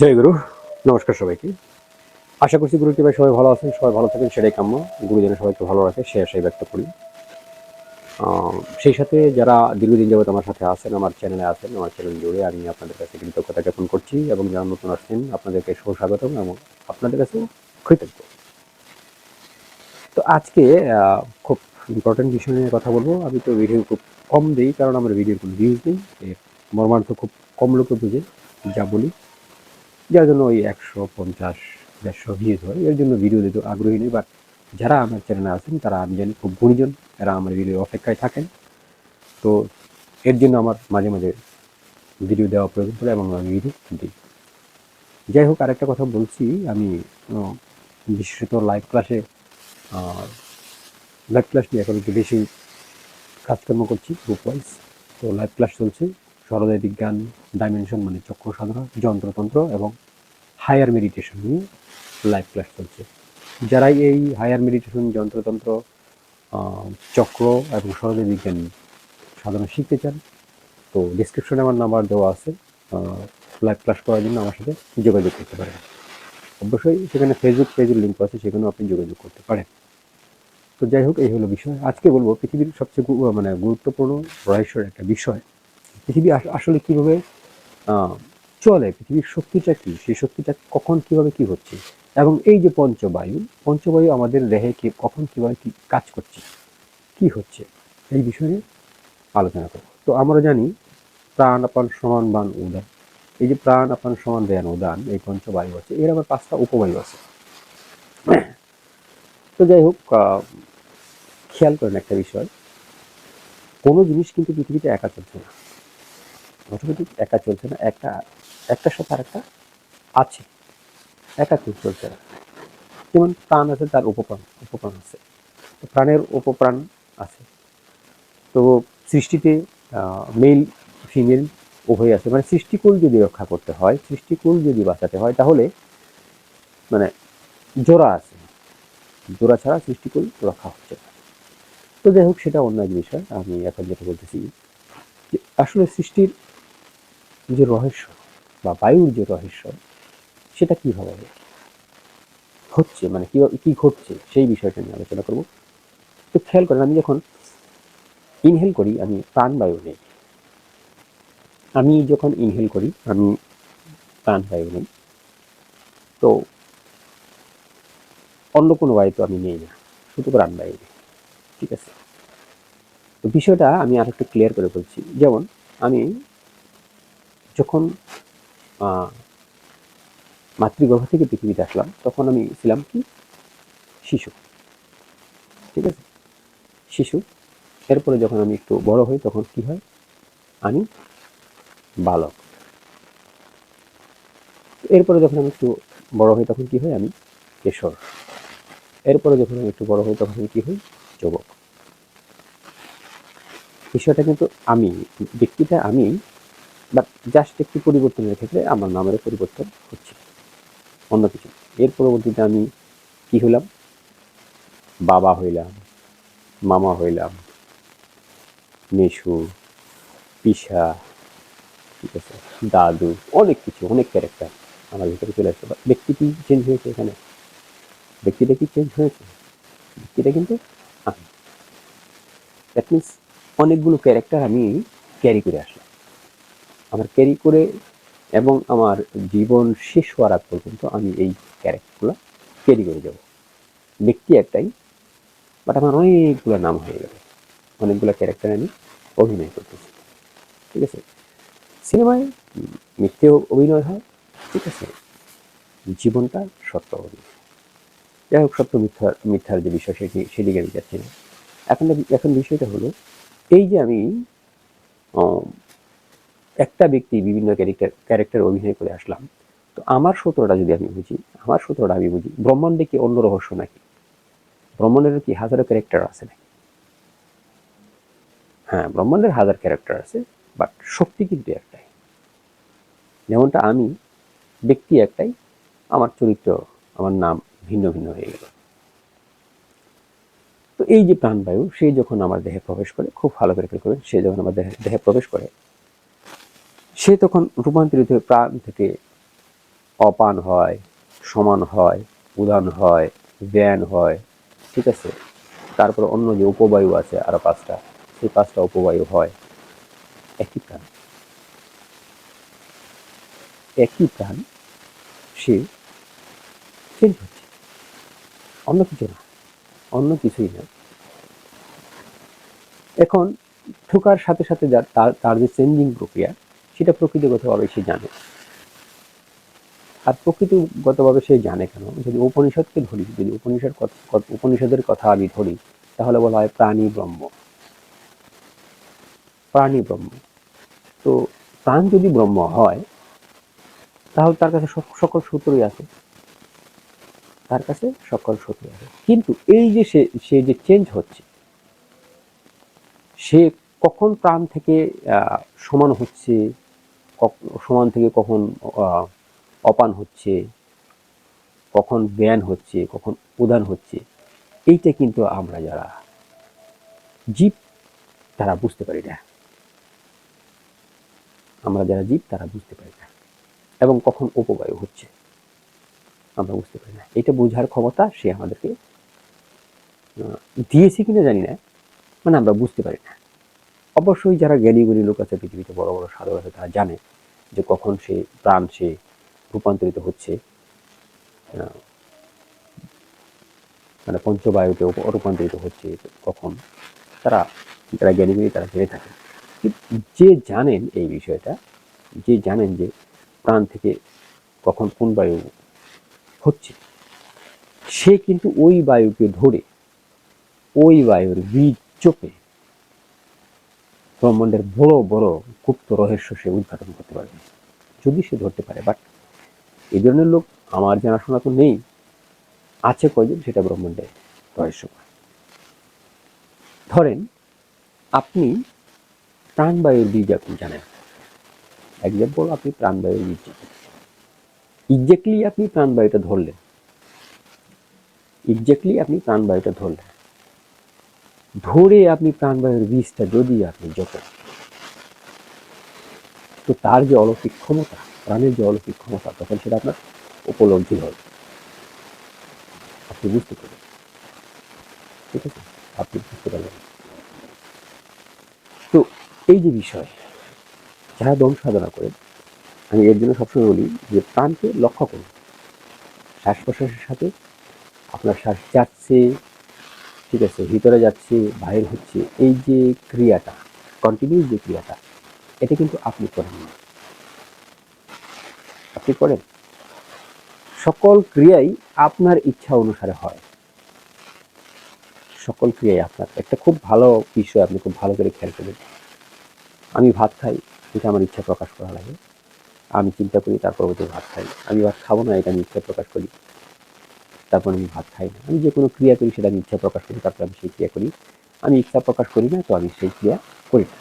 জয় গুরু, নমস্কার সবাইকে। আশা করছি গুরু ভাই সবাই ভালো আছেন, সবাই ভালো থাকেন, সেটাই কাম্য। গুরু যেন সবাইকে ভালো রাখে সে আশাই ব্যক্ত করি। সেই সাথে যারা দীর্ঘদিন যাবত আমার সাথে আছেন, আমার চ্যানেলে আছেন, আমার চ্যানেল জুড়ে আমি আপনাদের কাছে কৃতজ্ঞতা জ্ঞাপন করছি এবং যারা নতুন আসছেন, আপনাদেরকে সুস্বাগতম এবং আপনাদের কাছেও কৃতজ্ঞ। তো আজকে খুব ইম্পর্টেন্ট বিষয় নিয়ে কথা বলব। আমি তো ভিডিও খুব কম দিই, কারণ আমার ভিডিওর কোনো ভিউজ নেই। মর্মার্থ খুব কম লোকে বুঝে, যা বলি। যার জন্য ওই একশো পঞ্চাশ, দেড়শো ভিউজ হয়। এর জন্য ভিডিও দিতে আগ্রহী নেই বাট যারা আমার চ্যানেলে আছেন, তারা আমি জানি খুব গুণীজন, এরা আমার ভিডিও অপেক্ষায় থাকেন। তো এর জন্য আমার মাঝে মাঝে ভিডিও দেওয়া প্রয়োজন পড়ে এবং আমি ভিডিও দিই। যাই হোক, আরেকটা কথা বলছি, আমি বিশেষত লাইভ ক্লাসে লাইভ ক্লাস নিয়ে এখন একটু বেশি কাজকর্ম করছি গ্রুপ ওয়াইজ তো লাইভ ক্লাস চলছে। সরদয় বিজ্ঞান ডাইমেনশন মানে চক্র সাধনা, যন্ত্রতন্ত্র এবং হায়ার মেডিটেশন নিয়ে লাইভ ক্লাস চলছে। যারাই এই হায়ার মেডিটেশন যন্ত্রতন্ত্র চক্র এবং সরদয় বিজ্ঞান সাধনা শিখতে চান, তো ডিসক্রিপশনে আমার নাম্বার দেওয়া আছে। লাইভ ক্লাস করার জন্য আমার সাথে যোগাযোগ করতে পারেন। অবশ্যই সেখানে ফেসবুক পেজের লিঙ্ক আছে, সেখানেও আপনি যোগাযোগ করতে পারেন। তো যাই হোক, এই হলো বিষয়। আজকে বলব পৃথিবীর সবচেয়ে মানে গুরুত্বপূর্ণ, রহস্যের একটা বিষয়। পৃথিবী আসলে কীভাবে চলে, পৃথিবীর শক্তিটা কি? সেই শক্তিটা কখন কীভাবে কি হচ্ছে? এবং এই যে পঞ্চবায়ু পঞ্চবায়ু আমাদের দেহে কি, কখন কীভাবে কি কাজ করছে? কি হচ্ছে? এই বিষয়ে আলোচনা করব। তো আমরা জানি প্রাণ আপান সমান বান উদান এই যে প্রাণ আপান সমান দেয়ান উদান এই পঞ্চবায়ু আছে। এর আবার পাঁচটা উপবায়ু আছে। তো যাই হোক খেয়াল করেন একটা বিষয়। কোনো জিনিস কিন্তু পৃথিবীতে একা চলছে না। অটোমেটিক একা চলছে না, একটা একটার সাথে আরেকটা আছে। একা কেউ চলছে না। যেমন প্রাণ আছে, তার উপপ্রাণ উপপ্রাণ আছে। প্রাণের উপপ্রাণ আছে। তো সৃষ্টিতে মেল ফিমেল উভয় আছে। মানে সৃষ্টিকুল যদি রক্ষা করতে হয়, সৃষ্টিকুল যদি বাঁচাতে হয়, তাহলে মানে জোড়া আছে। জোড়া ছাড়া সৃষ্টিকুল রক্ষা হচ্ছে না। তো যাই হোক, সেটা অন্য এক বিষয় আমি এখন যেটা বলতেছি আসলে সৃষ্টির যে রহস্য বা বায়ুর যে রহস্য, সেটা কীভাবে হচ্ছে মানে কি কি ঘটছে, সেই বিষয়টা নিয়ে আলোচনা করব। তো খেয়াল করেন, আমি যখন ইনহেল করি, আমি প্রাণবায়ু নেই। আমি যখন ইনহেল করি, আমি প্রাণবায়ু নেই। তো অন্য কোনো বায়ু তো আমি নেই না, শুধু প্রাণবায়ু নেই, ঠিক আছে? তো বিষয়টা আমি আর একটু ক্লিয়ার করে বলছি। যেমন আমি যখন মাতৃগর্ভ থেকে পৃথিবীতে আসলাম, তখন আমি ছিলাম কি? শিশু। ঠিক আছে? শিশু। এরপরে যখন আমি একটু বড় হই, তখন কি হয়? আমি বালক। এরপরে যখন আমি একটু বড় হই, তখন কি হয়? আমি কেশর। এরপরে যখন আমি একটু বড় হই, তখন আমি কি হই? যুবক। বিষয়টা কিন্তু আমি, ব্যক্তিটা আমি বাট জাস্ট একটু পরিবর্তনের ক্ষেত্রে আমার নামের পরিবর্তন হচ্ছে। অন্য কিছু এর পরবর্তীতে আমি কি হলাম? বাবা হইলাম, মামা হইলাম মেশু পিসা, ঠিক আছে, দাদু, অনেক কিছু, অনেক ক্যারেক্টার আমার ভিতরে চলে আসছে। ব্যক্তি কি চেঞ্জ হয়েছে এখানে। ব্যক্তিটা কি চেঞ্জ হয়েছে? ব্যক্তিটা কিন্তু দ্যাট মিনস অনেকগুলো ক্যারেক্টার আমি ক্যারি করে আসলাম। আমার ক্যারি করে এবং আমার জীবন শেষ হওয়ার আগ পর্যন্ত আমি এই ক্যারেক্টারগুলো ক্যারি করে যাব। ব্যক্তি একটাই বাট আমার অনেকগুলো নাম হয়ে গেল। অনেকগুলো ক্যারেক্টার আমি অভিনয় করতেছি। ঠিক আছে? সিনেমায় মিথ্যে অভিনয় হয়, ঠিক আছে? জীবনটা সত্য অভিনয়। যাই হোক, সত্য মিথ্যার মিথ্যার যে বিষয়, সেটি, সেদিকে আমি যাচ্ছি না। এখন এখন বিষয়টা হলো, এই যে আমি একটা ব্যক্তি বিভিন্ন ক্যারেক্টার ক্যারেক্টার অভিনয় করে আসলাম। তো আমার সূত্রটা যদি আমি বুঝি, আমার সূত্রটা আমি বুঝি, ব্রহ্মাণ্ডে কি অন্য রহস্য নাকি? ব্রহ্মাণ্ডের কি হাজারো ক্যারেক্টার আছে নাকি? হ্যাঁ ব্রহ্মাণ্ডের হাজার ক্যারেক্টার আছে বাট শক্তি কিন্তু একটাই। যেমনটা আমি, ব্যক্তি একটাই, আমার চরিত্র, আমার নাম ভিন্ন ভিন্ন হয়ে গেল। তো এই যে প্রাণবায়ু, সে যখন আমার দেহে প্রবেশ করে, খুব ভালো করে খেয়াল সে যখন আমার দেহে দেহে প্রবেশ করে সে তখন রূপান্তরিত হয়ে প্রাণ থেকে অপান হয়, সমান হয়, উদান হয় ব্যান হয়। ঠিক আছে? তারপর অন্য যে উপবায়ু আছে আরও পাঁচটা, সেই পাঁচটা উপবায়ু হয়। একই প্রাণ। একই প্রাণ সে চেঞ্জ হচ্ছে। অন্য কিছু না। অন্য কিছুই না। এখন ঠোকার সাথে সাথে তার তার যে চেঞ্জিং প্রক্রিয়া সেটা প্রকৃতিগতভাবে সে জানে। আর প্রকৃতিগতভাবে সে জানে কেন? যদি উপনিষদকে ধরি, যদি উপনিষদ উপনিষদের কথা আমি ধরি, তাহলে বলা হয় প্রাণী ব্রহ্ম। প্রাণী ব্রহ্ম। তো প্রাণ যদি ব্রহ্ম হয়, তাহলে তার কাছে সকল সূত্রই আছে। তার কাছে সকল সূত্রই আছে। কিন্তু এই যে সে সে যে চেঞ্জ হচ্ছে, সে কখন প্রাণ থেকে সমান হচ্ছে সমান থেকে কখন অপান হচ্ছে, কখন জ্ঞান হচ্ছে, কখন উদান হচ্ছে, এইটা কিন্তু আমরা যারা জীব, তারা বুঝতে পারি না। আমরা যারা জীব, তারা বুঝতে পারি না। এবং কখন উপবায়ু হচ্ছে, আমরা বুঝতে পারি না। এটা বোঝার ক্ষমতা সে আমাদেরকে দিয়েছে কিনা জানি না মানে আমরা বুঝতে পারি না। অবশ্যই যারা জ্ঞানী গুণী লোক আছে, পৃথিবীতে বড় বড় সাধু আছে, তারা জানে যে কখন সে প্রাণ সে রূপান্তরিত হচ্ছে। মানে পঞ্চবায়ুতে রূপান্তরিত হচ্ছে কখন। তারা, যারা জ্ঞানী গুণী তারা জেনে থাকে। যে জানেন এই বিষয়টা, যে জানেন যে প্রাণ থেকে কখন কোন বায়ু হচ্ছে, সে কিন্তু ওই বায়ুকে ধরে ওই বায়ুর বীজ চোপে ব্রহ্মাণ্ডের বড় বড় গুপ্ত রহস্য সে উদ্ঘাটন করতে পারবে। যদি সে ধরতে পারে বাট এই ধরনের লোক আমার জানাশোনা তো নেই। আছে কয়জন সেটা ব্রহ্মাণ্ডের রহস্য। ধরেন আপনি প্রাণবায়ুর বীজ আপনি জানেন। এক্সাম্পল আপনি প্রাণবায়ুর বীজ জানেন। এক্স্যাক্টলি আপনি প্রাণবায়ুটা ধরলেন। এক্স্যাক্টলি আপনি প্রাণবায়ুটা ধরলেন। ধরে আপনি প্রাণবায়ুর বীজটা যদি আপনি যত, তো তার যে অলৌকিক ক্ষমতা, প্রাণের যে অলৌকিক ক্ষমতা, তখন সেটা আপনার উপলব্ধি হবে। আপনি বুঝতে পারবেন। ঠিক আছে? আপনি বুঝতে পারবেন। তো এই যে বিষয়, যারা দম সাধনা করেন আমি এর জন্য সবসময় বলি যে প্রাণকে লক্ষ্য করুন। শ্বাস প্রশ্বাসের সাথে আপনার শ্বাস যাচ্ছে ঠিক আছে, ভিতরে যাচ্ছে, বাইরে হচ্ছে, এই যে ক্রিয়াটা কন্টিনিউস যে ক্রিয়াটা, এটা কিন্তু আপনি করেন না। আপনি করেন। সকল ক্রিয়াই আপনার ইচ্ছা অনুসারে হয়। সকল ক্রিয়াই আপনার। একটা খুব ভালো বিষয় আপনি খুব ভালো করে খেয়াল করবেন। আমি ভাত খাই, এটা আমার ইচ্ছা প্রকাশ করা লাগে। আমি চিন্তা করি, তারপর ভাত খাই। আমি ভাত খাব না, এটা আমি ইচ্ছা প্রকাশ করি। তারপর আমি ভাত খাই না। আমি যে কোনো ক্রিয়া করি, সেটা আমি ইচ্ছা প্রকাশ করি, তারপর আমি সেই ক্রিয়া করি। আমি ইচ্ছা প্রকাশ করি না, তো আমি সেই ক্রিয়া করি না।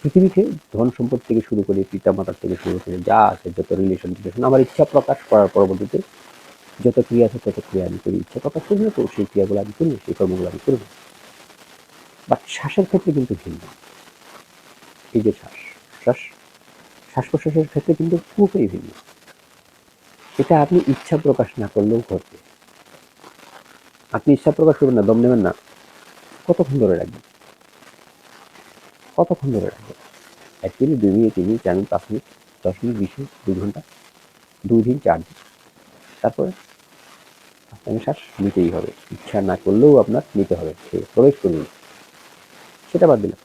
পৃথিবীতে ধন সম্পদ থেকে শুরু করে পিতা মাতার থেকে শুরু করে যা আছে, যত রিলেশন টিলেশন আমার ইচ্ছা প্রকাশ করার পরবর্তীতে যত ক্রিয়া আছে, তত ক্রিয়া আমি করি। ইচ্ছা প্রকাশ করি না, তো সেই ক্রিয়াগুলো আমি করি সেই কর্মগুলো আমি করি না। বাট শ্বাসের ক্ষেত্রে কিন্তু ভিন্ন। এই যে শ্বাস শ্বাস শ্বাস প্রশ্বাসের ক্ষেত্রে কিন্তু পুরোপুরি ভিন্ন। এটা আপনি ইচ্ছা প্রকাশ না করলেও ঘটবে। আপনি ইচ্ছা প্রকাশ করবেন না, দম নেবেন না। কতক্ষণ ধরে রাখবেন? কতক্ষণ ধরে রাখবেন? এক মিনিট, দুই মিনিট, তিন মিনিট, চার মিনিট, পাঁচ মিনিট, দশ মিনিট, বিশ মিনিট দুই ঘণ্টা, দুই দিন, চার দিন। তারপরে আপনাকে শ্বাস নিতেই হবে। ইচ্ছা না করলেও আপনার নিতে হবে সে প্রবেশ করুন। সেটা বাদ দিলাম।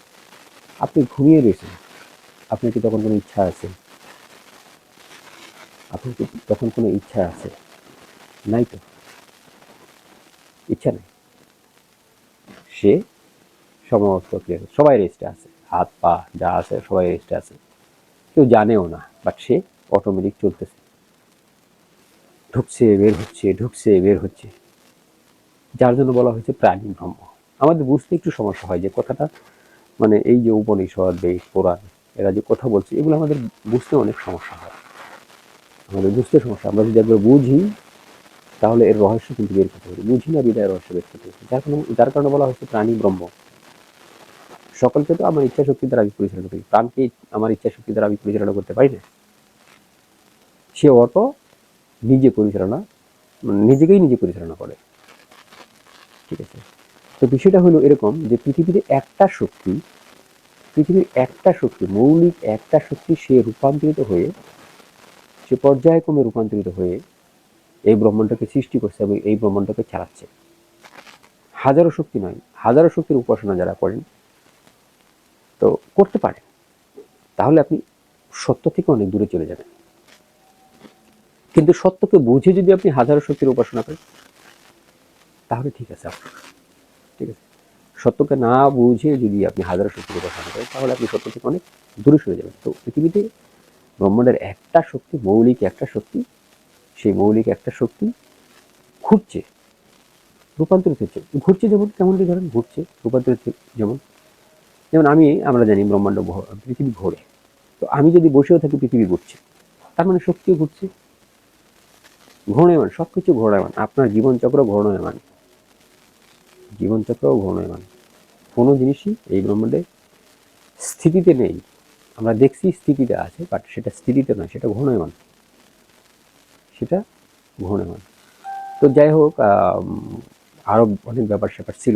আপনি ঘুমিয়ে রয়েছেন। আপনার কি তখন কোনো ইচ্ছা আছে? আপনার কি তখন কোনো ইচ্ছা আছে? নাই তো? ইচ্ছা নেই? সে সমস্ত সবাই রেস্টে আছে। হাত, পা যা আছে সবাই রেস্টে আছে। কেউ জানেও না, বাট সে অটোমেটিক চলতেছে। ঢুকছে, বের হচ্ছে, ঢুকছে, বের হচ্ছে। যার জন্য বলা হয়েছে প্রাণী ব্রহ্ম আমাদের বুঝতে একটু সমস্যা হয় যে কথাটা মানে এই যে উপনিষদ বেশ পুরাণ, এরা যে কথা বলছে, এগুলো আমাদের বুঝতে অনেক সমস্যা হয়। আমাদের বুঝতে সমস্যা, আমরা যদি একবার বুঝি, তাহলে এর রহস্য কিন্তু বের করতে পারি। বুঝি না বিদায় রহস্য বের করতে পারি। যার কারণে যার কারণে বলা হচ্ছে প্রাণী ব্রহ্ম। সকলকে তো আমার ইচ্ছা শক্তি দ্বারা আমি পরিচালনা করি। প্রাণকে আমার ইচ্ছা শক্তি দ্বারা আমি পরিচালনা করতে পারি না। সে অটো নিজে পরিচালনা, নিজেকেই নিজে পরিচালনা করে। ঠিক আছে? তো বিষয়টা হলো এরকম যে পৃথিবীতে একটা শক্তি পৃথিবীর একটা শক্তি, মৌলিক একটা শক্তি সে রূপান্তরিত হয়ে সে পর্যায়ক্রমে রূপান্তরিত হয়ে এই ব্রহ্মাণ্ডকে সৃষ্টি করছে এবং এই ব্রহ্মাণ্ডকে চালাচ্ছে হাজারো শক্তি নয়, হাজারো শক্তির উপাসনা যারা করেন, তো করতে পারেন তাহলে আপনি সত্য থেকে অনেক দূরে চলে যাবেন। কিন্তু সত্যকে বুঝে যদি আপনি হাজারো শক্তির উপাসনা করেন, তাহলে ঠিক আছে আপনার ঠিক আছে। সত্যকে না বুঝে যদি আপনি হাজারো শক্তির উপাসনা করেন, তাহলে আপনি সত্য থেকে অনেক দূরে সরে যাবেন। তো পৃথিবীতে ব্রহ্মাণ্ডের একটা শক্তি, মৌলিক একটা শক্তি, সেই মৌলিক একটা শক্তি ঘুরছে, রূপান্তরিত হচ্ছে। ঘুরছে যেমন কেমন কি ধরেন ঘুরছে, রূপান্তরিত যেমন। যেমন আমি, আমরা জানি ব্রহ্মাণ্ড পৃথিবী ঘোরে। তো আমি যদি বসেও থাকি, পৃথিবী ঘুরছে। তার মানে শক্তিও ঘুরছে। ঘূর্ণয়মান সব কিছু ঘূর্ণয়মান। আপনার জীবনচক্র ঘূর্ণয়মান। জীবনচক্রও ঘূর্ণয়মান। কোনো জিনিসই এই ব্রহ্মাণ্ডে স্থিতিতে নেই। আমরা দেখছি স্থিতিতে আছে বাট সেটা স্থিতিতে নয়, সেটা ঘূর্ণয়মান। সেটা ঘূর্ণয়মান। তো যাই হোক আরও অনেক ব্যাপার স্যাপার ছিল।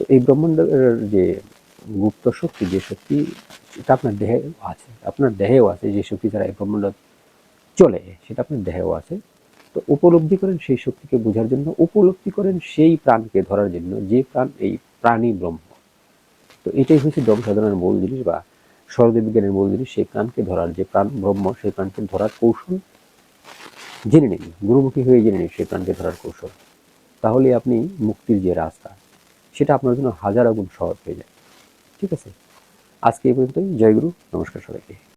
তো এই ব্রহ্মাণ্ডের যে গুপ্ত শক্তি, যে শক্তি, সেটা আপনার দেহে আছে, আপনার দেহেও আছে, যে শক্তি ছাড়া এই ব্রহ্মাণ্ড চলে, সেটা আপনার দেহেও আছে। তো উপলব্ধি করেন সেই শক্তিকে বোঝার জন্য, উপলব্ধি করেন সেই প্রাণকে ধরার জন্য, যে প্রাণ, এই প্রাণী ব্রহ্ম। তো এটাই হচ্ছে সাধনার মূল জিনিস বা সরদেব বিজ্ঞানের মূল জিনিস সেই প্রাণকে ধরার যে প্রাণ ব্রহ্ম সেই প্রাণকে ধরার কৌশল? জেনে নিন গুরুমুখী হয়ে জেনে নিন সেই প্রাণকে ধরার কৌশল। তাহলে আপনি মুক্তির যে রাস্তা, সেটা আপনার জন্য হাজার আগুন সহজ হয়ে যায়। ঠিক আছে? আজকে এই পর্যন্তই। জয়গুরু নমস্কার সবাইকে।